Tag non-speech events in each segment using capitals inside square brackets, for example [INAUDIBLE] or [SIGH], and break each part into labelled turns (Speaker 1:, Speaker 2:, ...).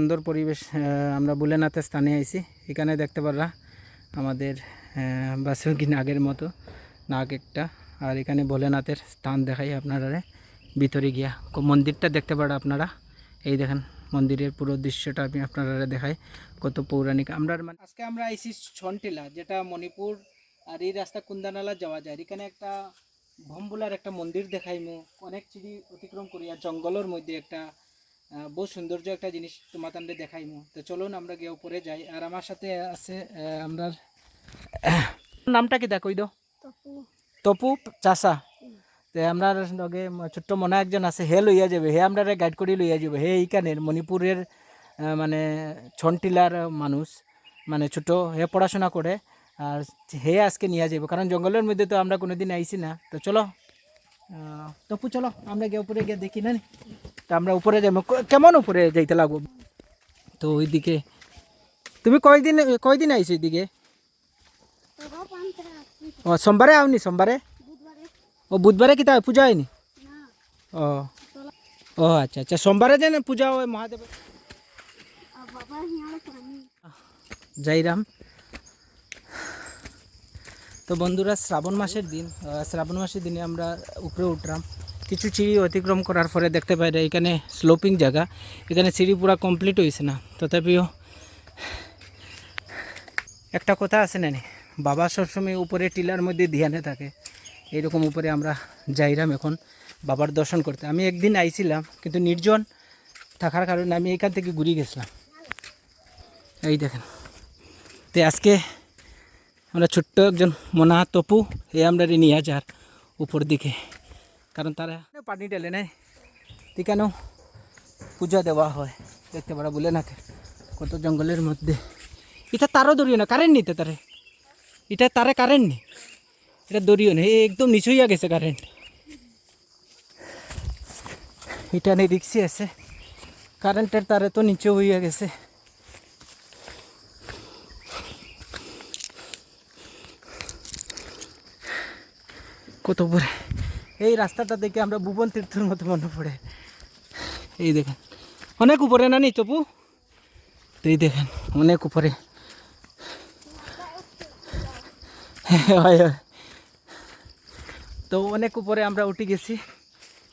Speaker 1: সুন্দর পরিবেশ আমরা বুলেনাথের স্থানে আইছি। এখানে দেখতে পাররা আমাদের বাসুকি নাগের মতো নাগ একটা। আর এখানে ভোলেনাথের স্থান দেখাই আপনারা ভিতরে গিয়া মন্দিরটা দেখতে পারা আপনারা? এই দেখেন, মন্দিরের পুরো দৃশ্যটা আমি আপনারা দেখাই। কত পৌরাণিক। আমরা মানে আজকে আমরা আইছি ছনটিলা, যেটা মণিপুর আর এই রাস্তা কুন্দানালা যাওয়া যায়। এখানে একটা ভম্বুলার একটা মন্দির দেখাইমু। অনেক চিড়ি অতিক্রম করি আর জঙ্গলের মধ্যে একটা বহু সৌন্দর্য একটা জিনিস তোমাতান্ডে দেখাইমু। তো চলুন আমরা গিয়ে উপরে যাই। আর আমার সাথে আছে আহ, আমরা [COUGHS] নামটা কি দেখো দো তপু। চাষা তো আমরা লগে ছোট্ট মনে একজন আছে হে লইয়া যাবে হে আমরা গাইড করে লইয়া যাবে হে এইখানের মণিপুরের মানে ছনটিলার মানুষ মানে ছোট হে পড়াশোনা করে আর হে আজকে নিয়ে যাবে কারণ জঙ্গলের মধ্যে তো আমরা কোনোদিন আইছি না। তো চলো তপু চলো আমরা গিয়ে উপরে গিয়ে দেখি নি? তো আমরা উপরে যাব কেমন উপরে যাইতে লাগবো? তো ওইদিকে, তুমি কয়দিন কয়দিন আইছো ওইদিকে ও, সোমবারে আওনি, সোমবারে? ও, বুধবারে কি তাই পূজা হয়নি? ও ও আচ্ছা আচ্ছা সোমবারে যেন পূজা হয়, মহাদেব। জয়রাম। তো বন্ধুরা, শ্রাবণ মাসের দিন শ্রাবণ মাসের দিনে আমরা উপরে উঠলাম। কিছু সিঁড়ি অতিক্রম করার পরে দেখতে পাই এখানে স্লোপিং জায়গা। এখানে সিঁড়ি পুরো কমপ্লিট হয়েছে না। তথাপিও একটা কথা আছে না বাবা সবসময় উপরে টিলার মধ্যে ধ্যানে থাকে। এইরকম উপরে আমরা যাইরাম এখন বাবার দর্শন করতে। আমি একদিন আইছিলাম, কিন্তু নির্জন থাকার কারণে আমি এখান থেকে ঘুরে গেছিলাম। এই দেখেন। তো আজকে আমরা ছোট্ট একজন মোনা তপু, এ আমরা নিয়ে যার উপর দিকে। কারণ তারা পানি ঢেলে নেয় এখানেও পূজা দেওয়া হয়। দেখতে পারা বলে না কত জঙ্গলের মধ্যে। এটা তারও দরিও না, কারেন্ট নিতে তারে। এটা তারে কারেন্ট নেই এটা দরিও নেই একদম নিচু হইয়া গেছে কারেন্ট। এটা নেই রিক্সি আছে। কারেন্টের তারে তো নিচু হইয়া গেছে। কত উপরে? এই রাস্তাটা দেখে আমরা ভুবন তীর্থের মতো মনে পড়ে। এই দেখেন, অনেক উপরে না নি তপু? এই দেখেন, অনেক উপরে। হয় তো অনেক উপরে আমরা উঠে গেছি।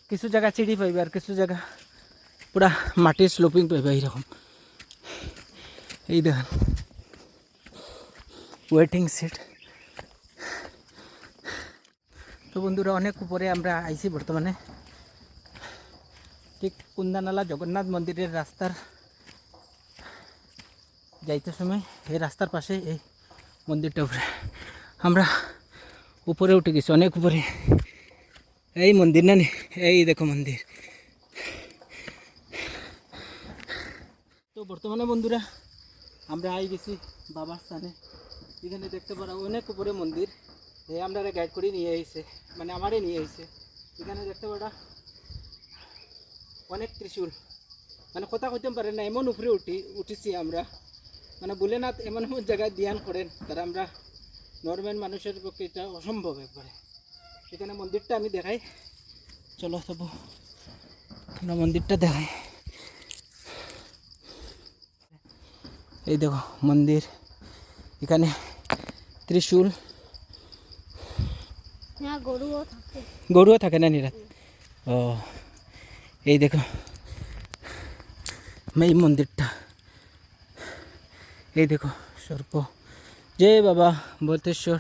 Speaker 1: কিছু জায়গা চিড়ি পাইবে আর কিছু জায়গা পুরা মাটির স্লোপিং পাইবে এইরকম। এই দেখেন ওয়েটিং সিট তো বন্ধুরা, অনেক উপরে আমরা আইছি বর্তমানে। ঠিক কুন্দানালা জগন্নাথ মন্দিরের রাস্তার যাইতে সময় এই রাস্তার পাশে এই মন্দিরটা উপরে। আমরা উপরে উঠে গেছি, অনেক উপরে। এই মন্দির না? এই দেখো মন্দির। তো বর্তমানে বন্ধুরা, আমরা আই গেছি বাবার স্থানে। এখানে দেখতে পারা অনেক উপরে মন্দির। এই আমরা গাইড করে নিয়ে আইছে। মানে আমারই নিয়ে আইছে। এখানে দেখতে পারা, অনেক ত্রিশূল। মানে কথা কইতে পারে না, এমন উপরে উঠি, উঠেছি আমরা। মানে বলে না এমন এমন জায়গায় ধ্যান করেন, তারা আমরা নর্মাল মানুষের পক্ষে এটা অসম্ভব একবারে। এখানে মন্দিরটা আমি দেখাই। চলো তবু মন্দিরটা দেখাই। এই দেখো, মন্দির। এখানে ত্রিশূল।
Speaker 2: গরুও থাকে।
Speaker 1: না নিরাত? ও, এই দেখো। এই মন্দিরটা। এই দেখো, সর্প। জয় বাবা, বলতেশ্বর।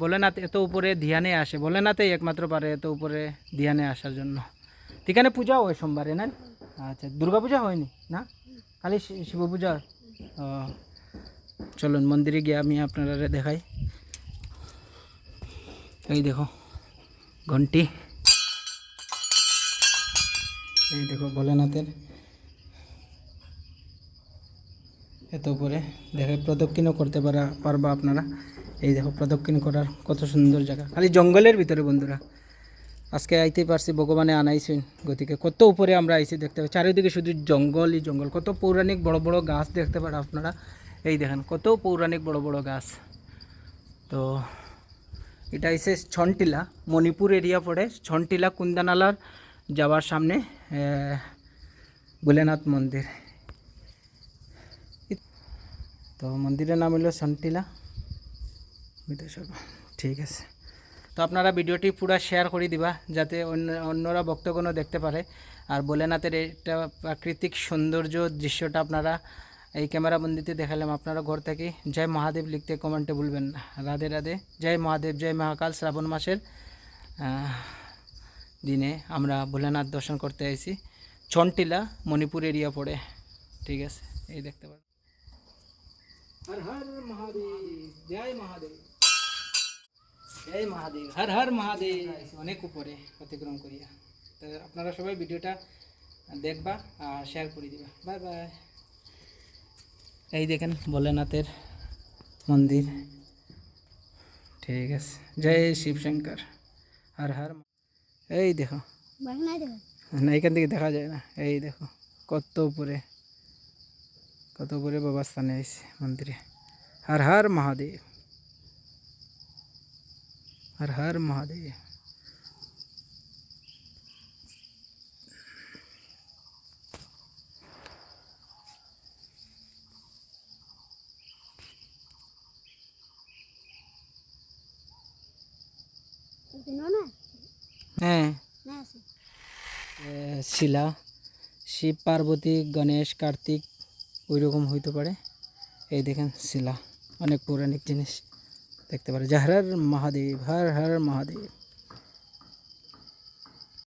Speaker 1: ভোলেনাথ এত উপরে ধ্যানে আসে। ভোলেনাথই একমাত্র পারে এত উপরে ধ্যানে আসার জন্য। এখানে পূজা হয় সোমবারে, না? আচ্ছা দুর্গা পূজা হয়নি, না? খালি শিব পূজা চলুন মন্দিরে গিয়ে আমি আপনারা দেখাই। এই দেখো, ঘন্টি। এই দেখো, ভোলেনাথের এত উপরে। দেখে প্রদক্ষিণও করতে পারা পারবা আপনারা। এই দেখো, প্রদক্ষিণ করার কত সুন্দর জায়গা। খালি জঙ্গলের ভিতরে বন্ধুরা। আজকে আইতে পারছি, ভগবানে আনাইছেন গতিকে। কত উপরে আমরা আইছি দেখতে পাই চারিদিকে শুধু জঙ্গলই জঙ্গল। কত পৌরাণিক বড় বড় গাছ দেখতে পারা আপনারা। এই দেখেন, কত পৌরাণিক বড় বড় গাছ। তো এটা হচ্ছে ছনটিলা, মণিপুর এরিয়া পড়ে। ছনটিলা কুন্দানালার যাওয়ার সামনে ভোলেনাথ মন্দির। তো মন্দিরের নাম হলো বিধানসভা ঠিক আছে। তো আপনারা ভিডিওটি পুরা শেয়ার করে দিবা, যাতে অন্য, অন্যরা ভক্তগণও দেখতে পারে। আর ভোলেনাথের এটা প্রাকৃতিক সৌন্দর্য দৃশ্যটা আপনারা এই ক্যামেরা বন্দিতে দেখালাম আপনারা ঘর থেকে। জয় মহাদেব লিখতে কমেন্টে বলবেন। রাধে রাধে। জয় মহাদেব, জয় মহাকাল শ্রাবণ মাসের দিনে আমরা ভোলেনাথ দর্শন করতে আইছি। ছনটিলা মণিপুর এরিয়া পড়ে। ঠিক আছে, এই দেখতে পারেন। হর হর মহাদেব, জয় মহাদেব। জয় মহাদেব, হর হর মহাদেব। অনেক উপরে অতিক্রম করিয়া। আপনারা সবাই ভিডিওটা দেখবা আর শেয়ার করে দিবা। Bye bye. এই দেখেন ভোলেনাথের মন্দির। ঠিক আছে। জয় শিবশঙ্কর। হর হর এই দেখো। না, এখান থেকে দেখা যায় না। এই দেখো, কত উপরে কত উপরে বাবা স্থানে আইসে মন্দিরে। হর হর মহাদেব। হর হর মহাদেব। হ্যাঁ। শিলা শিব পার্বতী গণেশ কার্তিক ওই রকম হইতে পারে। এই দেখেন শিলা অনেক পৌরাণিক জিনিস দেখতে পারে। হর হর মহাদেব হর হর মহাদেব।